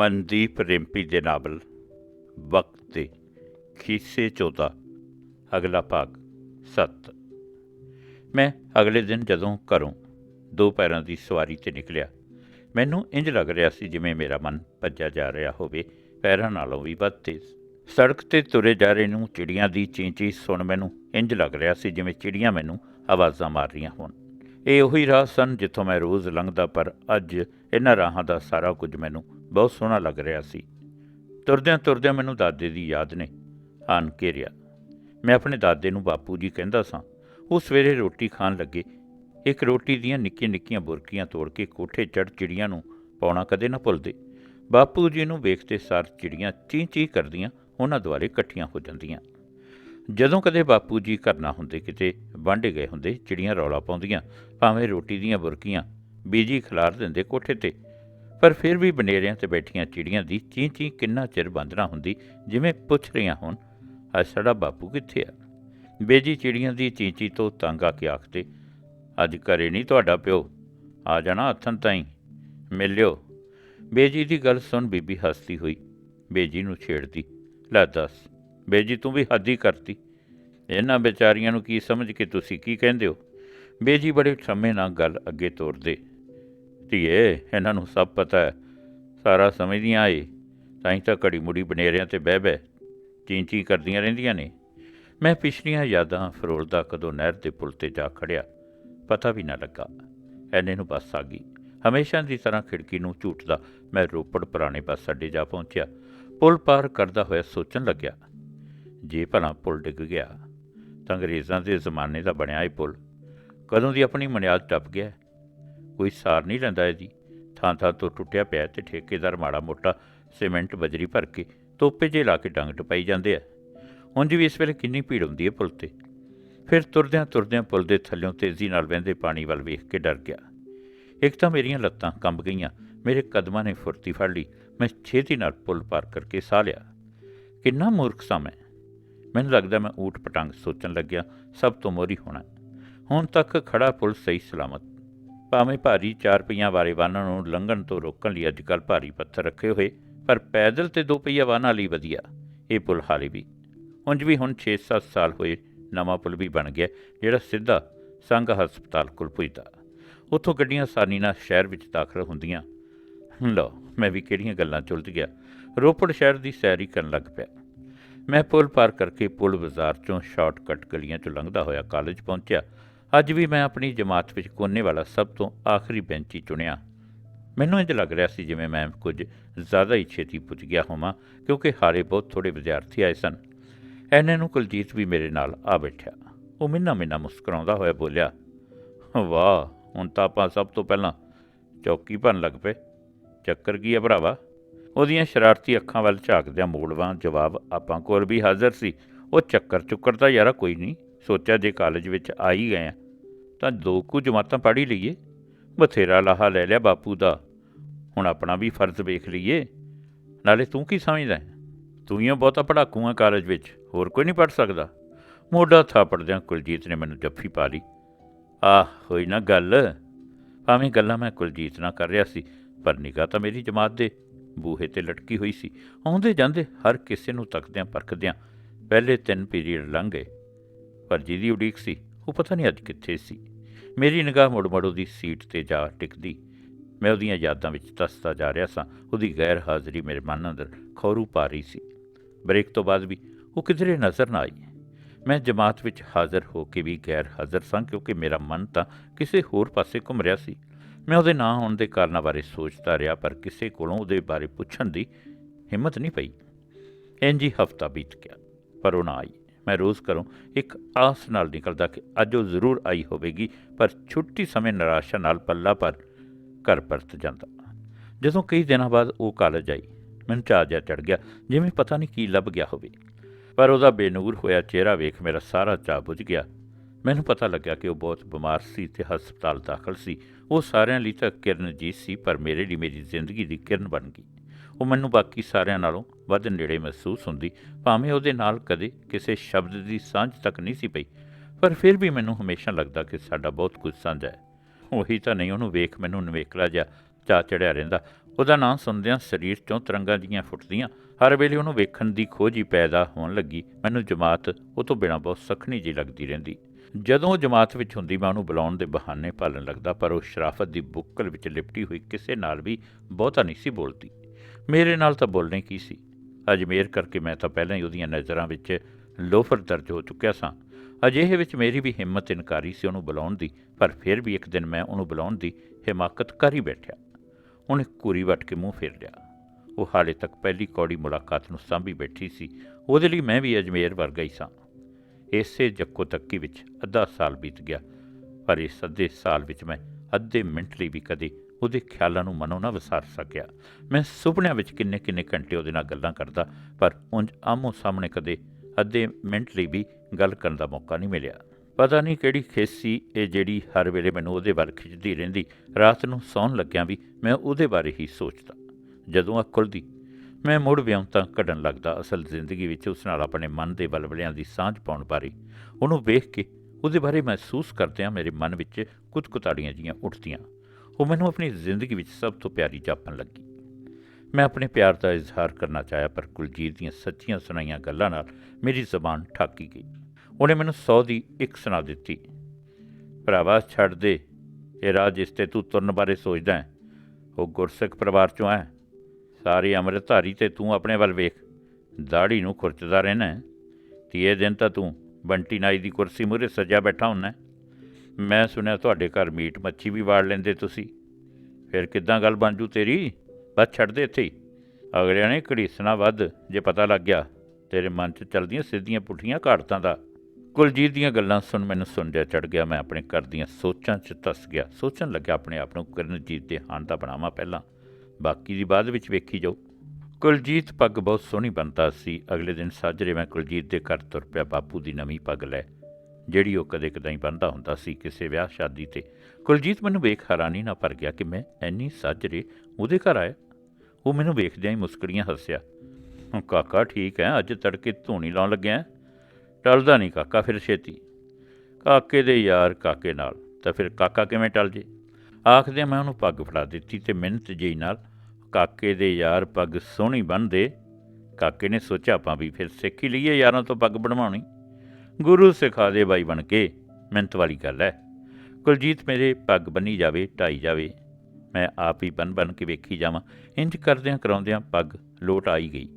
ਮਨਦੀਪ ਰਿੰਪੀ ਦੇ ਨਾਵਲ, ਵਕਤ ਤੇ ਖੀਸੇ ਚੌਦਾ, ਅਗਲਾ ਭਾਗ 7 ਮੈਂ ਅਗਲੇ ਦਿਨ ਜਦੋਂ ਘਰੋਂ ਦੋ ਪੈਰਾਂ ਦੀ ਸਵਾਰੀ ਤੇ ਨਿਕਲਿਆ, ਮੈਨੂੰ ਇੰਜ ਲੱਗ ਰਿਹਾ ਸੀ ਜਿਵੇਂ ਮੇਰਾ ਮਨ ਭੱਜਿਆ ਜਾ ਰਿਹਾ ਹੋਵੇ, ਪੈਰਾਂ ਨਾਲੋਂ ਵੀ ਵੱਧ ਤੇਜ਼। ਸੜਕ ਤੇ ਤੁਰੇ ਜਾ ਰਹੇ ਨੂੰ ਚਿੜੀਆਂ ਦੀ ਚੀਂ-ਚੀਂ ਸੁਣ ਮੈਨੂੰ ਇੰਜ ਲੱਗ ਰਿਹਾ ਸੀ ਜਿਵੇਂ ਚਿੜੀਆਂ ਮੈਨੂੰ ਆਵਾਜ਼ਾਂ ਮਾਰ ਰਹੀਆਂ ਹੋਣ। ਇਹ ਉਹੀ ਰਾਹ ਸਨ ਜਿੱਥੋਂ ਮੈਂ ਰੋਜ਼ ਲੰਘਦਾ, ਪਰ ਅੱਜ ਇਹਨਾਂ ਰਾਹਾਂ ਦਾ ਸਾਰਾ ਕੁਝ ਮੈਨੂੰ ਬਹੁਤ ਸੋਹਣਾ ਲੱਗ ਰਿਹਾ ਸੀ। ਤੁਰਦਿਆਂ ਤੁਰਦਿਆਂ ਮੈਨੂੰ ਦਾਦੇ ਦੀ ਯਾਦ ਨੇ। ਆਣ ਘੇਰਿਆ ਮੈਂ ਆਪਣੇ ਦਾਦੇ ਨੂੰ ਬਾਪੂ ਜੀ ਕਹਿੰਦਾ ਸਾਂ, ਉਹ ਸਵੇਰੇ ਰੋਟੀ ਖਾਣ ਲੱਗੇ। ਇੱਕ ਰੋਟੀ ਦੀਆਂ ਨਿੱਕੀਆਂ ਨਿੱਕੀਆਂ ਬੁਰਕੀਆਂ ਤੋੜ ਕੇ ਕੋਠੇ ਚੜ ਚਿੜੀਆਂ ਨੂੰ ਪਾਉਣਾ ਕਦੇ ਨਾ ਭੁੱਲਦੇ। ਬਾਪੂ ਜੀ ਨੂੰ ਵੇਖਦੇ ਸਾਰ ਚਿੜੀਆਂ ਚੀਂ ਚੀਂ ਕਰਦੀਆਂ, ਉਹਨਾਂ ਦੁਆਲੇ ਇਕੱਠੀਆਂ ਹੋ ਜਾਂਦੀਆਂ। ਜਦੋਂ ਕਦੇ ਬਾਪੂ ਜੀ ਘਰ ਹੁੰਦੇ, ਕਿਤੇ ਵਾਂਢੇ ਗਏ ਹੁੰਦੇ, ਚਿੜੀਆਂ ਰੌਲਾ ਪਾਉਂਦੀਆਂ, ਭਾਵੇਂ ਰੋਟੀ ਦੀਆਂ ਬੁਰਕੀਆਂ ਬੀਜੀ ਖਿਲਾਰ ਦਿੰਦੇ ਕੋਠੇ ਤੇ। ਪਰ ਫਿਰ ਵੀ ਬਨੇਰਿਆਂ ਤੇ ਬੈਠੀਆਂ ਚਿੜੀਆਂ ਦੀ ਚੀਂ ਚੀਂ ਕਿੰਨਾ ਚਿਰ ਬੰਦ ਨਾ ਹੁੰਦੀ, ਜਿਵੇਂ ਪੁੱਛ ਰਹੀਆਂ ਹੋਣ, ਅੱਜ ਸਾਡਾ ਬਾਪੂ ਕਿੱਥੇ ਆ? ਬੇਜੀ ਚਿੜੀਆਂ ਦੀ ਚੀਂਚੀ ਤੋਂ ਤੰਗ ਆ ਕੇ ਆਖਦੇ, ਅੱਜ ਘਰੇ ਨਹੀਂ ਤੁਹਾਡਾ ਪਿਓ, ਆ ਜਾਣਾ ਹੱਥਨ ਤਾਈ, ਮਿਲ ਲਿਓ। ਬੇਜੀ ਦੀ ਗੱਲ ਸੁਣ ਬੀਬੀ ਹੱਸਦੀ ਹੋਈ, ਬੇਜੀ ਨੂੰ ਛੇੜਦੀ, ਲੈ ਦੱਸ, ਬੇਜੀ ਤੂੰ ਵੀ ਹੱਦੀ ਕਰਤੀ। ਇਹਨਾਂ ਵਿਚਾਰੀਆਂ ਨੂੰ ਕੀ ਸਮਝ ਕੇ ਤੁਸੀਂ ਕੀ ਕਹਿੰਦੇ ਹੋ? ਬੇਜੀ ਬੜੇ ਸਮੇਂ ਨਾਲ ਗੱਲ ਅੱਗੇ ਤੋਰਦੇ ਧੀਏ, ਇਹਨਾਂ ਨੂੰ ਸਭ ਪਤਾ ਹੈ। ਸਾਰਾ ਸਮਝਦੀਆਂ ਏ। ਤਾਂ ਹੀ ਤਾਂ ਘੜੀ ਮੁੜੀ ਬਨੇਰਿਆਂ ਤੇ ਬਹਿ ਬਹਿ ਚੀਂ ਚੀਂ ਕਰਦੀਆਂ ਰਹਿੰਦੀਆਂ ਨੇ। ਮੈਂ ਪਿਛਲੀਆਂ ਯਾਦਾਂ ਫਰੋਲਦਾ ਕਦੋਂ ਨਹਿਰ ਦੇ ਪੁਲ ਤੇ ਜਾ ਖੜਿਆ, ਪਤਾ ਵੀ ਨਾ ਲੱਗਾ। ਐਨੇ ਨੂੰ ਬੱਸ ਆ ਗਈ। ਹਮੇਸ਼ਾ ਦੀ ਤਰ੍ਹਾਂ ਖਿੜਕੀ ਨੂੰ ਝੂਟਦਾ ਮੈਂ ਰੋਪੜ ਪੁਰਾਣੇ ਬੱਸ ਅੱਡੇ ਜਾ ਪਹੁੰਚਿਆ। ਪੁਲ ਪਾਰ ਕਰਦਾ ਹੋਇਆ ਸੋਚਣ ਲੱਗਿਆ, ਜੇ ਭਲਾ ਪੁਲ ਡਿੱਗ ਗਿਆ ਤਾਂ ਅੰਗਰੇਜ਼ਾਂ ਦੇ ਜ਼ਮਾਨੇ ਦਾ ਬਣਿਆ ਇਹ ਪੁਲ। ਕਦੋਂ ਦੀ ਆਪਣੀ ਮਨਿਆਦ ਟੱਪ ਗਿਆ? ਕੋਈ ਸਾਰ ਨਹੀਂ ਲੈਂਦਾ ਇਹਦੀ। ਥਾਂ ਥਾਂ ਤੋਂ ਟੁੱਟਿਆ ਪਿਆ ਤੇ ਠੇਕੇਦਾਰ ਮਾੜਾ ਮੋਟਾ ਸੀਮੈਂਟ, ਬਜਰੀ ਭਰ ਕੇ ਤੋਪੇ ਜੇ ਲਾ ਕੇ ਡੰਗ ਟਪਾਈ ਜਾਂਦੇ ਆ। ਉਂਝ ਵੀ ਇਸ ਵੇਲੇ ਕਿੰਨੀ ਭੀੜ ਹੁੰਦੀ ਹੈ ਪੁਲ ਤੇ। ਫਿਰ ਤੁਰਦਿਆਂ ਤੁਰਦਿਆਂ ਪੁਲ ਦੇ ਥੱਲਿਓਂ ਤੇਜ਼ੀ ਨਾਲ ਵਹਿੰਦੇ ਪਾਣੀ ਵੱਲ ਵੇਖ ਕੇ ਡਰ ਗਿਆ। ਇੱਕ ਤਾਂ ਮੇਰੀਆਂ ਲੱਤਾਂ ਕੰਬ ਗਈਆਂ। ਮੇਰੇ ਕਦਮਾਂ ਨੇ ਫੁਰਤੀ ਫੜ ਲਈ। ਮੈਂ ਛੇਤੀ ਨਾਲ ਪੁਲ ਪਾਰ ਕਰਕੇ ਸਾਹ ਲਿਆ। ਕਿੰਨਾ ਮੂਰਖ ਸਾਂ ਮੈਂ। ਮੈਨੂੰ ਲੱਗਦਾ ਮੈਂ ਊਟ ਪਟੰਗ ਸੋਚਣ ਲੱਗਿਆ, ਸਭ ਤੋਂ ਮੋਰੀ ਹੋਣਾ। ਹੁਣ ਤੱਕ ਖੜਾ ਪੁਲ ਸਹੀ ਸਲਾਮਤ ਭਾਵੇਂ ਭਾਰੀ ਚਾਰ ਪਹੀਆਂ ਵਾਲੇ ਵਾਹਨਾਂ ਨੂੰ ਲੰਘਣ ਤੋਂ ਰੋਕਣ ਲਈ ਅੱਜਕੱਲ ਭਾਰੀ ਪੱਥਰ ਰੱਖੇ ਹੋਏ, ਪਰ ਪੈਦਲ ਤੇ ਦੋ ਪਹੀਆ ਵਾਹਨਾਂ ਲਈ ਵਧੀਆ, ਇਹ ਪੁਲ ਹਾਲੇ ਵੀ। ਉਂਝ ਵੀ ਹੁਣ 6-7 ਸਾਲ ਹੋਏ ਨਵਾਂ ਪੁਲ ਵੀ ਬਣ ਗਿਆ, ਜਿਹੜਾ ਸਿੱਧਾ ਸੰਘ ਹਸਪਤਾਲ ਕੋਲ ਪੁੱਜਦਾ। ਉੱਥੋਂ ਗੱਡੀਆਂ ਆਸਾਨੀ ਨਾਲ ਸ਼ਹਿਰ ਵਿੱਚ ਦਾਖਲ ਹੁੰਦੀਆਂ। ਲਓ, ਮੈਂ ਵੀ ਕਿਹੜੀਆਂ ਗੱਲਾਂ ਚ ਗਿਆ। ਰੋਪੜ ਸ਼ਹਿਰ ਦੀ ਸੈਰੀ ਕਰਨ ਲੱਗ ਪਿਆ। ਮੈਂ ਪੁਲ ਪਾਰ ਕਰਕੇ ਪੁਲ ਬਾਜ਼ਾਰ ਚੋਂ ਸ਼ਾਰਟਕਟ ਗਲੀਆਂ ਚੋਂ ਲੰਘਦਾ ਹੋਇਆ ਕਾਲਜ ਪਹੁੰਚਿਆ। ਅੱਜ ਵੀ ਮੈਂ ਆਪਣੀ ਜਮਾਤ ਵਿੱਚ ਕੋਨੇ ਵਾਲਾ ਸਭ ਤੋਂ ਆਖਰੀ ਬੈਂਚ ਹੀ ਚੁਣਿਆ। ਮੈਨੂੰ ਇੰਜ ਲੱਗ ਰਿਹਾ ਸੀ ਜਿਵੇਂ ਮੈਂ ਕੁਝ ਜ਼ਿਆਦਾ ਹੀ ਛੇਤੀ ਪੁੱਜ ਗਿਆ ਹੋਵਾਂ, ਕਿਉਂਕਿ ਹਾਰੇ ਬਹੁਤ ਥੋੜੇ ਵਿਦਿਆਰਥੀ ਆਏ ਸਨ। ਐਨੇ ਨੂੰ ਕੁਲਜੀਤ ਵੀ ਮੇਰੇ ਨਾਲ ਆ ਬੈਠਿਆ। ਉਹ ਮਿੰਨਾ ਮਿੰਨਾ ਮੁਸਕਰਾਉਂਦਾ ਹੋਇਆ ਬੋਲਿਆ, ਵਾਹ, ਹੁਣ ਤਾਂ ਆਪਾਂ ਸਭ ਤੋਂ ਪਹਿਲਾਂ ਚੌਕੀ ਭਰਨ ਲੱਗ ਪਏ। ਚੱਕਰ ਕੀ ਹੈ ਭਰਾਵਾ? ਉਹਦੀਆਂ ਸ਼ਰਾਰਤੀ ਅੱਖਾਂ ਵੱਲ ਝਾਕਦਿਆਂ ਮੋੜਵਾਂ ਜਵਾਬ ਆਪਾਂ ਕੋਲ ਵੀ ਹਾਜ਼ਰ ਸੀ। ਉਹ ਚੱਕਰ ਚੁੱਕਰ ਤਾਂ ਯਾਰਾ ਕੋਈ ਨਹੀਂ। ਸੋਚਿਆ ਜੇ ਕਾਲਜ ਵਿੱਚ ਆ ਹੀ ਗਏ ਆ, ਤਾਂ ਦੋ ਕੁ ਜਮਾਤਾਂ ਪੜ੍ਹ ਹੀ ਲਈਏ। ਬਥੇਰਾ ਲਾਹਾ ਲੈ ਲਿਆ ਬਾਪੂ ਦਾ। ਹੁਣ ਆਪਣਾ ਵੀ ਫਰਜ਼ ਵੇਖ ਲਈਏ। ਨਾਲੇ ਤੂੰ ਕੀ ਸਮਝਦਾ ਤੂੰ ਹੀ ਓ ਬਹੁਤਾ ਪੜਾਕੂ ਆ ਕਾਲਜ ਵਿੱਚ, ਹੋਰ ਕੋਈ ਨਹੀਂ ਪੜ੍ਹ ਸਕਦਾ। ਮੋਢਾ ਥਾਪੜਦਿਆਂ ਕੁਲਜੀਤ ਨੇ ਮੈਨੂੰ ਜੱਫੀ ਪਾ ਲਈ। ਆਹ, ਹੋਈ ਨਾ ਗੱਲ। ਭਾਵੇਂ ਗੱਲਾਂ ਮੈਂ ਕੁਲਜੀਤ ਨਾਲ ਕਰ ਰਿਹਾ ਸੀ, ਪਰ ਨਿਗਾਹ ਤਾਂ ਮੇਰੀ ਜਮਾਤ ਦੇ। ਬੂਹੇ ਤੇ ਲਟਕੀ ਹੋਈ ਸੀ। ਆਉਂਦੇ ਜਾਂਦੇ ਹਰ ਕਿਸੇ ਨੂੰ ਤੱਕਦਿਆਂ ਪਰਖਦਿਆਂ ਪਹਿਲੇ ਤਿੰਨ ਪੀਰੀਅਡ ਲੰਘ ਗਏ। ਪਰ ਜਿਹਦੀ ਉਡੀਕ ਸੀ, ਉਹ ਪਤਾ ਨਹੀਂ ਅੱਜ ਕਿੱਥੇ ਸੀ। ਮੇਰੀ ਨਿਗਾਹ ਮੁੜ ਮੁੜ ਉਹਦੀ ਸੀਟ ਤੇ ਜਾ ਟਿਕਦੀ। ਮੈਂ ਉਹਦੀਆਂ ਯਾਦਾਂ ਵਿੱਚ ਤਸਦਾ ਜਾ ਰਿਹਾ ਸਾਂ। ਉਹਦੀ ਗੈਰ ਹਾਜ਼ਰੀ ਮੇਰੇ ਮਨ ਅੰਦਰ ਖੌਰੂ ਪਾ ਰਹੀ ਸੀ। ਬ੍ਰੇਕ ਤੋਂ ਬਾਅਦ ਵੀ ਉਹ ਕਿਧਰੇ ਨਜ਼ਰ ਨਾ ਆਈ। ਮੈਂ ਜਮਾਤ ਵਿੱਚ ਹਾਜ਼ਰ ਹੋ ਕੇ ਵੀ ਗੈਰ ਹਾਜ਼ਰ ਸਾਂ ਕਿਉਂਕਿ ਮੇਰਾ ਮਨ ਤਾਂ ਕਿਸੇ ਹੋਰ ਪਾਸੇ ਘੁੰਮ ਰਿਹਾ ਸੀ। ਮੈਂ ਉਹਦੇ ਨਾ ਆਉਣ ਦੇ ਕਾਰਨਾਂ ਬਾਰੇ ਸੋਚਦਾ ਰਿਹਾ, ਪਰ ਕਿਸੇ ਕੋਲੋਂ ਉਹਦੇ ਬਾਰੇ ਪੁੱਛਣ ਦੀ ਹਿੰਮਤ ਨਹੀਂ ਪਈ। ਇੰਜ ਹੀ ਹਫਤਾ ਬੀਤ ਗਿਆ, ਪਰ ਉਹ ਨਾ ਆਈ। ਮੈਂ ਰੋਜ਼ ਘਰੋਂ ਇੱਕ ਆਸ ਨਾਲ ਨਿਕਲਦਾ ਕਿ ਅੱਜ ਉਹ ਜ਼ਰੂਰ ਆਈ ਹੋਵੇਗੀ, ਪਰ ਛੁੱਟੀ ਸਮੇਂ ਨਿਰਾਸ਼ਾ ਨਾਲ ਪੱਲਾ ਪਰ ਘਰ ਪਰਤ ਜਾਂਦਾ। ਜਦੋਂ ਕਈ ਦਿਨਾਂ ਬਾਅਦ ਉਹ ਕਾਲਜ ਆਈ, ਮੈਨੂੰ ਚਾਅ ਜਿਹਾ ਚੜ ਗਿਆ, ਜਿਵੇਂ ਪਤਾ ਨਹੀਂ ਕੀ ਲੱਭ ਗਿਆ ਹੋਵੇ। ਪਰ ਉਹਦਾ ਬੇਨੂਰ ਹੋਇਆ ਚਿਹਰਾ ਵੇਖ ਮੇਰਾ ਸਾਰਾ ਚਾਅ ਬੁਝ ਗਿਆ। ਮੈਨੂੰ ਪਤਾ ਲੱਗਿਆ ਕਿ ਉਹ ਬਹੁਤ ਬਿਮਾਰ ਸੀ ਤੇ ਹਸਪਤਾਲ ਦਾਖਲ ਸੀ। ਉਹ ਸਾਰਿਆਂ ਲਈ ਤਾਂ ਕਿਰਨਜੀਤ ਸੀ, ਪਰ ਮੇਰੇ ਲਈ ਮੇਰੀ ਜ਼ਿੰਦਗੀ ਦੀ ਕਿਰਨ ਬਣ ਗਈ। ਉਹ ਮੈਨੂੰ ਬਾਕੀ ਸਾਰਿਆਂ ਨਾਲੋਂ ਵੱਧ ਨੇੜੇ ਮਹਿਸੂਸ ਹੁੰਦੀ, ਭਾਵੇਂ ਉਹਦੇ ਨਾਲ ਕਦੇ ਕਿਸੇ ਸ਼ਬਦ ਦੀ ਸਾਂਝ ਤੱਕ ਨਹੀਂ ਸੀ ਪਈ, ਪਰ ਫਿਰ ਵੀ ਮੈਨੂੰ ਹਮੇਸ਼ਾ ਲੱਗਦਾ ਕਿ ਸਾਡਾ ਬਹੁਤ ਕੁਝ ਸਾਂਝਾ ਹੈ। ਉਹੀ ਤਾਂ ਨਹੀਂ, ਉਹਨੂੰ ਵੇਖ ਮੈਨੂੰ ਨਵੇਕਲਾ ਜਿਹਾ ਚਾ ਚੜਿਆ ਰਹਿੰਦਾ। ਉਹਦਾ ਨਾਂ ਸੁਣਦਿਆਂ ਸਰੀਰ 'ਚੋਂ ਤਰੰਗਾਂ ਜੀਆਂ ਫੁੱਟਦੀਆਂ, ਹਰ ਵੇਲੇ ਉਹਨੂੰ ਵੇਖਣ ਦੀ ਖੋਜ ਹੀ ਪੈਦਾ ਹੋਣ ਲੱਗੀ। ਮੈਨੂੰ ਜਮਾਤ ਉਹ ਤੋਂ ਬਿਨਾਂ ਬਹੁਤ ਸਖਣੀ ਜੀ ਲੱਗਦੀ ਰਹਿੰਦੀ। ਜਦੋਂ ਉਹ ਜਮਾਤ ਵਿੱਚ ਹੁੰਦੀ, ਮੈਂ ਉਹਨੂੰ ਬੁਲਾਉਣ ਦੇ ਬਹਾਨੇ ਭਾਲਣ ਲੱਗਦਾ, ਪਰ ਉਹ ਸ਼ਰਾਫਤ ਦੀ ਬੁੱਕਲ ਵਿੱਚ ਲਿਪਟੀ ਹੋਈ ਕਿਸੇ ਨਾਲ ਵੀ ਬਹੁਤਾ ਨਹੀਂ ਸੀ ਬੋਲਦੀ। ਮੇਰੇ ਨਾਲ ਤਾਂ ਬੋਲਣੇ ਕੀ ਸੀ? ਅਜਮੇਰ ਕਰਕੇ ਮੈਂ ਤਾਂ ਪਹਿਲਾਂ ਹੀ ਉਹਦੀਆਂ ਨਜ਼ਰਾਂ ਵਿੱਚ ਲੋਫਰ ਦਰਜ ਹੋ ਚੁੱਕਿਆ ਸਾਂ। ਅਜਿਹੇ ਵਿੱਚ ਮੇਰੀ ਵੀ ਹਿੰਮਤ ਇਨਕਾਰੀ ਸੀ ਉਹਨੂੰ ਬੁਲਾਉਣ ਦੀ, ਪਰ ਫਿਰ ਵੀ ਇੱਕ ਦਿਨ ਮੈਂ ਉਹਨੂੰ ਬੁਲਾਉਣ ਦੀ ਹਿਮਾਕਤ ਕਰ ਹੀ ਬੈਠਿਆ। ਉਹਨੇ ਕੁਰੀ ਵੱਟ ਕੇ ਮੂੰਹ ਫੇਰ ਲਿਆ। ਉਹ ਹਾਲੇ ਤੱਕ ਪਹਿਲੀ ਕੌੜੀ ਮੁਲਾਕਾਤ ਨੂੰ ਸਾਂਭੀ ਬੈਠੀ ਸੀ। ਉਹਦੇ ਲਈ ਮੈਂ ਵੀ ਅਜਮੇਰ ਵਰਗਾ ਹੀ ਸਾਂ। ਇਸੇ ਜੱਕੋ ਤੱਕੀ ਵਿੱਚ ਅੱਧਾ ਸਾਲ ਬੀਤ ਗਿਆ, ਪਰ ਇਸ ਅੱਧੇ ਸਾਲ ਵਿੱਚ ਮੈਂ ਅੱਧੇ ਮਿੰਟ ਲਈ ਵੀ ਕਦੇ ਉਹਦੇ ਖਿਆਲਾਂ ਨੂੰ ਮਨੋਂ ਨਾ ਵਿਸਾਰ ਸਕਿਆ। ਮੈਂ ਸੁਪਨਿਆਂ ਵਿੱਚ ਕਿੰਨੇ ਕਿੰਨੇ ਘੰਟੇ ਉਹਦੇ ਨਾਲ ਗੱਲਾਂ ਕਰਦਾ, ਪਰ ਉਂਝ ਆਮੋ ਸਾਹਮਣੇ ਕਦੇ ਅੱਧੇ ਮਿੰਟ ਲਈ ਵੀ ਗੱਲ ਕਰਨ ਦਾ ਮੌਕਾ ਨਹੀਂ ਮਿਲਿਆ। ਪਤਾ ਨਹੀਂ ਕਿਹੜੀ ਖੇਸੀ ਇਹ ਜਿਹੜੀ ਹਰ ਵੇਲੇ ਮੈਨੂੰ ਉਹਦੇ ਵੱਲ ਖਿੱਚਦੀ ਰਹਿੰਦੀ। ਰਾਤ ਨੂੰ ਸੌਣ ਲੱਗਿਆਂ ਵੀ ਮੈਂ ਉਹਦੇ ਬਾਰੇ ਹੀ ਸੋਚਦਾ। ਜਦੋਂ ਅੱਖ ਖੁੱਲਦੀ, ਮੈਂ ਮੁੜ ਵਿਉਂਤਾਂ ਕੱਢਣ ਲੱਗਦਾ। ਅਸਲ ਜ਼ਿੰਦਗੀ ਵਿੱਚ ਉਸ ਨਾਲ ਆਪਣੇ ਮਨ ਦੇ ਬਲਬਲਿਆਂ ਦੀ ਸਾਂਝ ਪਾਉਣ ਬਾਰੇ ਉਹਨੂੰ ਵੇਖ ਕੇ ਉਹਦੇ ਬਾਰੇ ਮਹਿਸੂਸ ਕਰਦਿਆਂ ਮੇਰੇ ਮਨ ਵਿੱਚ ਕੁਤਕੁਤਾੜੀਆਂ ਜੀਆਂ ਉੱਠਦੀਆਂ। ਉਹ ਮੈਨੂੰ ਆਪਣੀ ਜ਼ਿੰਦਗੀ ਵਿੱਚ ਸਭ ਤੋਂ ਪਿਆਰੀ ਜਾਪਣ ਲੱਗੀ। ਮੈਂ ਆਪਣੇ ਪਿਆਰ ਦਾ ਇਜ਼ਹਾਰ ਕਰਨਾ ਚਾਹਿਆ, ਪਰ ਕੁਲਜੀਤ ਦੀਆਂ ਸੱਚੀਆਂ ਸੁਣਾਈਆਂ ਗੱਲਾਂ ਨਾਲ ਮੇਰੀ ਜ਼ਬਾਨ ਠਾਕੀ ਗਈ। ਉਹਨੇ ਮੈਨੂੰ 100 ਦੀ ਇੱਕ ਸੁਣਾ ਦਿੱਤੀ, ਭਰਾਵਾ, ਛੱਡ ਦੇ। ਇਹ ਰਾਹ ਜਿਸ ਤੇ ਤੂੰ ਤੁਰਨ ਬਾਰੇ ਸੋਚਦਾ ਹੈ, ਉਹ ਗੁਰਸਿੱਖ ਪਰਿਵਾਰ ਚੋਂ ਹੈ। ਸਾਰੇ ਅੰਮ੍ਰਿਤਧਾਰੀ ਤੇ ਤੂੰ ਆਪਣੇ ਵੱਲ ਵੇਖ। ਦਾੜੀ ਨੂੰ ਖੁਰਚਦਾ ਰਹਿਣਾ ਤੀਏ ਦਿਨ ਤਾਂ ਤੂੰ ਬੰਟੀ ਨਾਈ ਦੀ ਕੁਰਸੀ ਮੂਹਰੇ ਸਜਾ ਬੈਠਾ ਹੁੰਨਾ ਮੈਂ ਸੁਣਿਆ ਤੁਹਾਡੇ ਘਰ ਮੀਟ ਮੱਛੀ ਵੀ ਵਾੜ ਲੈਂਦੇ ਤੁਸੀਂ। ਫਿਰ ਕਿੱਦਾਂ ਗੱਲ ਬਣ ਜੂ ਤੇਰੀ? ਬਸ ਛੱਡ ਦੇ ਇੱਥੇ ਹੀ। ਅਗਲਿਆਂ ਨੇ ਘੜੀਸਣਾ ਵੱਧ, ਜੇ ਪਤਾ ਲੱਗ ਗਿਆ। ਤੇਰੇ ਮਨ 'ਚ ਚਲਦੀਆਂ ਸਿੱਧੀਆਂ ਪੁੱਠੀਆਂ ਘਾੜਤਾਂ ਦਾ। ਕੁਲਜੀਤ ਦੀਆਂ ਗੱਲਾਂ ਸੁਣ ਮੈਨੂੰ ਸੁਣਦਿਆ ਚੜ ਗਿਆ। ਮੈਂ ਆਪਣੇ ਘਰ ਦੀਆਂ ਸੋਚਾਂ 'ਚ ਤਸ ਗਿਆ। ਸੋਚਣ ਲੱਗਿਆ ਆਪਣੇ ਆਪ ਨੂੰ ਕਰਨਜੀਤ ਦੇ ਹਾਨ ਦਾ ਬਣਾਵਾਂ ਪਹਿਲਾਂ। ਬਾਕੀ ਦੀ ਬਾਅਦ ਵਿੱਚ ਵੇਖੀ ਜਾਓ ਕੁਲਜੀਤ ਪੱਗ ਬਹੁਤ ਸੋਹਣੀ ਬੰਦਾ ਸੀ। ਅਗਲੇ ਦਿਨ ਸਾਜਰੇ ਮੈਂ ਕੁਲਜੀਤ ਦੇ ਘਰ ਤੁਰ ਪਿਆ। ਬਾਪੂ ਦੀ ਨਵੀਂ ਪੱਗ ਲੈ। ਜਿਹੜੀ ਉਹ ਕਦੇ ਕਦਾਈ ਬੰਦਾ ਹੁੰਦਾ ਸੀ, ਕਿਸੇ ਵਿਆਹ ਸ਼ਾਦੀ ਤੇ। ਕੁਲਜੀਤ ਮੈਨੂੰ ਵੇਖ ਹੈਰਾਨੀ ਨਾਲ ਭਰ ਗਿਆ ਕਿ ਮੈਂ ਐਨੀ ਸਾਜਰੇ ਉਹਦੇ ਘਰ ਆਇਆ। ਉਹ ਮੈਨੂੰ ਵੇਖਦਿਆਂ ਹੀ ਮੁਸਕੜੀਆਂ ਹੱਸਿਆ। "ਹੁਣ ਕਾਕਾ ਠੀਕ ਹੈ ਅੱਜ ਤੜਕੇ ਧੂਣੀ ਲਾਉਣ ਲੱਗਿਆ ਟਲਦਾ ਨਹੀਂ ਕਾਕਾ, ਫਿਰ ਛੇਤੀ। ਕਾਕੇ ਦੇ ਯਾਰ, ਕਾਕੇ ਨਾਲ। ਤਾਂ ਫਿਰ ਕਾਕਾ ਕਿਵੇਂ ਟਲ ਜੇ? ਆਖਦਿਆਂ ਮੈਂ ਉਹਨੂੰ ਪੱਗ ਫੜਾ ਦਿੱਤੀ ਤੇ ਮਿਹਨਤ ਜਿਹੀ ਨਾਲ ਕਾਕੇ ਦੇ ਯਾਰ ਪੱਗ ਸੋਹਣੀ ਬੰਨਦੇ ਕਾਕੇ ਨੇ ਸੋਚਿਆ, ਆਪਾਂ ਵੀ ਫਿਰ ਸਿੱਖ ਹੀ ਲਈਏ ਯਾਰਾਂ ਤੋਂ ਪੱਗ ਬਣਵਾਉਣੀ। ਗੁਰੂ ਸਿਖਾ ਦੇ ਬਾਈ ਬਣ ਕੇ, ਮਿਹਨਤ ਵਾਲੀ ਗੱਲ ਹੈ। ਕੁਲਜੀਤ, ਮੇਰੇ ਪੱਗ ਬੰਨੀ ਜਾਵੇ, ਢਾਈ ਜਾਵੇ। ਮੈਂ ਆਪ ਹੀ ਬਨ ਬਨ ਕੇ ਵੇਖੀ ਜਾਵਾਂ। ਇੰਜ ਕਰਦਿਆਂ ਕਰਾਉਂਦਿਆਂ ਪੱਗ ਲੋਟ ਆਈ ਗਈ।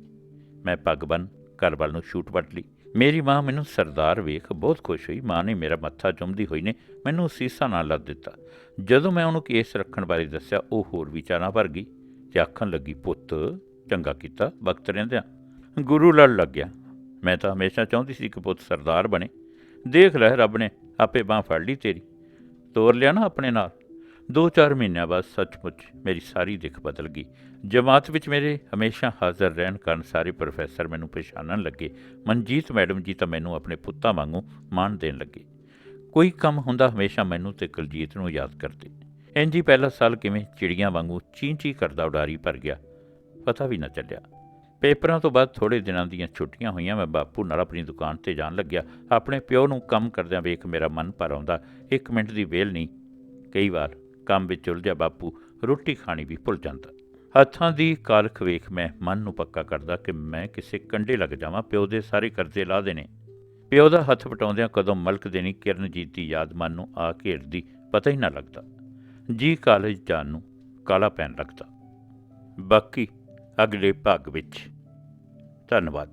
ਮੈਂ ਪੱਗ ਬੰਨ ਘਰ ਵੱਲ ਨੂੰ ਸ਼ੂਟ ਵੱਟ ਲਈ। ਮੇਰੀ ਮਾਂ ਮੈਨੂੰ ਸਰਦਾਰ ਵੇਖ, ਬਹੁਤ ਖੁਸ਼ ਹੋਈ। ਮਾਂ ਨੇ ਮੇਰਾ ਮੱਥਾ ਚੁੰਮਦੀ ਹੋਈ ਨੇ ਮੈਨੂੰ ਸੀਸਾ ਨਾਲ ਲੱਦ ਦਿੱਤਾ। ਜਦੋਂ ਮੈਂ ਉਹਨੂੰ ਕੇਸ ਰੱਖਣ ਬਾਰੇ ਦੱਸਿਆ, ਉਹ ਹੋਰ ਵਿਚਾਰਾਂ ਭਰ ਗਈ। ਤੇ ਆਖਣ ਲੱਗੀ, ਪੁੱਤ, ਚੰਗਾ ਕੀਤਾ, ਵਕਤ ਰਹਿੰਦਿਆਂ। ਗੁਰੂ ਲੜ ਲੱਗ ਗਿਆ। ਮੈਂ ਤਾਂ ਹਮੇਸ਼ਾ ਚਾਹੁੰਦੀ ਸੀ ਕਿ ਪੁੱਤ ਸਰਦਾਰ ਬਣੇ। ਦੇਖ ਲੈ, ਰੱਬ ਨੇ ਆਪੇ ਬਾਹ ਫੜ ਲਈ ਤੇਰੀ। ਤੋਰ ਲਿਆ ਨਾ ਆਪਣੇ ਨਾਲ। ਦੋ ਚਾਰ ਮਹੀਨਿਆਂ ਬਾਅਦ ਸੱਚਮੁੱਚ ਮੇਰੀ ਸਾਰੀ ਦਿੱਖ ਬਦਲ ਗਈ। ਜਮਾਤ ਵਿੱਚ ਮੇਰੇ ਹਮੇਸ਼ਾ ਹਾਜ਼ਰ ਰਹਿਣ ਕਾਰਨ ਸਾਰੇ ਪ੍ਰੋਫੈਸਰ ਮੈਨੂੰ ਪਛਾਣਨ ਲੱਗੇ। ਮਨਜੀਤ ਮੈਡਮ ਜੀ ਤਾਂ ਮੈਨੂੰ ਆਪਣੇ ਪੁੱਤਾਂ ਵਾਂਗੂ ਮਾਣ ਦੇਣ ਲੱਗੇ। ਕੋਈ ਕੰਮ ਹੁੰਦਾ, ਹਮੇਸ਼ਾ ਮੈਨੂੰ ਤੇ ਕੁਲਜੀਤ ਨੂੰ ਯਾਦ ਕਰਦੇ। ਇੰਜੀ ਪਹਿਲਾ ਸਾਲ ਕਿਵੇਂ ਚਿੜੀਆਂ ਵਾਂਗੂ ਚੀਂ ਚੀਂ ਕਰਦਾ ਉਡਾਰੀ ਭਰ ਗਿਆ। ਪਤਾ ਵੀ ਨਾ ਚੱਲਿਆ। ਪੇਪਰਾਂ ਤੋਂ ਬਾਅਦ ਥੋੜੇ ਦਿਨਾਂ ਦੀਆਂ ਛੁੱਟੀਆਂ ਹੋਈਆਂ, ਮੈਂ ਬਾਪੂ ਨਾਲ ਆਪਣੀ ਦੁਕਾਨ ਤੇ ਜਾਣ ਲੱਗਿਆ। ਆਪਣੇ ਪਿਓ ਨੂੰ ਕੰਮ ਕਰਦਿਆਂ ਵੇਖ ਮੇਰਾ ਮਨ ਭਰ ਆਉਂਦਾ। ਇੱਕ ਮਿੰਟ ਦੀ ਵੇਲ ਨਹੀਂ। ਕਈ ਵਾਰ ਕੰਮ ਵਿੱਚ ਉਲਝਿਆ ਬਾਪੂ, ਰੋਟੀ ਖਾਣੀ ਵੀ ਭੁੱਲ ਜਾਂਦਾ। ਹੱਥਾਂ ਦੀ ਕਾਲਖ ਵੇਖ ਮੈਂ ਮਨ ਨੂੰ ਪੱਕਾ ਕਰਦਾ ਕਿ ਮੈਂ ਕਿਸੇ ਕੰਡੇ ਲੱਗ ਜਾਵਾਂ। ਪਿਓ ਦੇ ਸਾਰੇ ਕਰਜ਼ੇ ਲਾ ਦੇਣੇ। ਪਿਓ ਦਾ ਹੱਥ ਵਟਾਉਂਦਿਆਂ ਕਦੋਂ ਮਲਕ ਦੇਣੀ ਕਿਰਨਜੀਤ ਦੀ ਯਾਦ ਮਨ ਨੂੰ ਆ ਘੇਰਦੀ ਪਤਾ ਹੀ ਨਾ ਲੱਗਦਾ। ਜੀ ਕਾਲਜ ਜਾਣ ਨੂੰ ਕਾਲਾ ਪੈਣ ਲੱਗਦਾ। ਬਾਕੀ ਅਗਲੇ ਭਾਗ ਵਿੱਚ। ਧੰਨਵਾਦ।